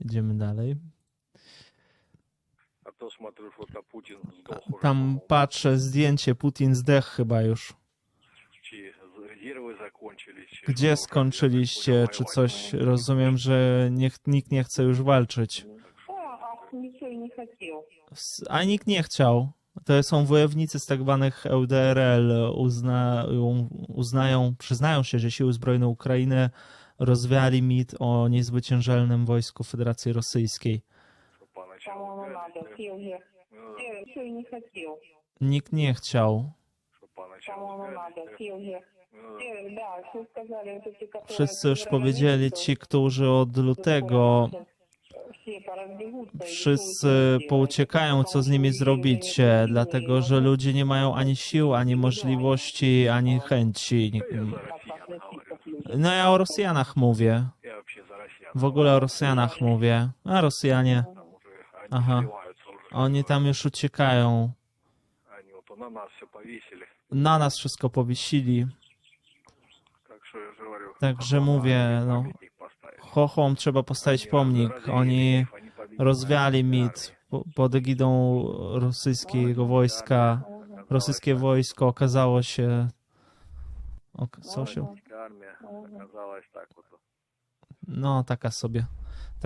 Idziemy dalej. Tam patrzę, zdjęcie, Putin zdech chyba już. Gdzie skończyliście, czy coś? Rozumiem, że niech, nikt nie chce już walczyć. A nikt nie chciał. To są wojownicy z tak zwanych LDRL. Uznają, przyznają się, że siły zbrojne Ukrainy rozwiali mit o niezwyciężalnym wojsku Federacji Rosyjskiej. Nikt nie chciał. Wszyscy już powiedzieli, ci, którzy od lutego wszyscy pouciekają, co z nimi zrobicie, dlatego że ludzie nie mają ani sił, ani możliwości, ani chęci. No ja o Rosjanach mówię. W ogóle o Rosjanach mówię. A Rosjanie. Aha. Oni tam już uciekają. Na nas wszystko powiesili. Także mówię, no, Chochom trzeba postawić pomnik. Oni rozwiali mit pod egidą rosyjskiego wojska. Rosyjskie wojsko okazało się Ok, no, social. No. Armia. No, tak oto. No, taka sobie. Tak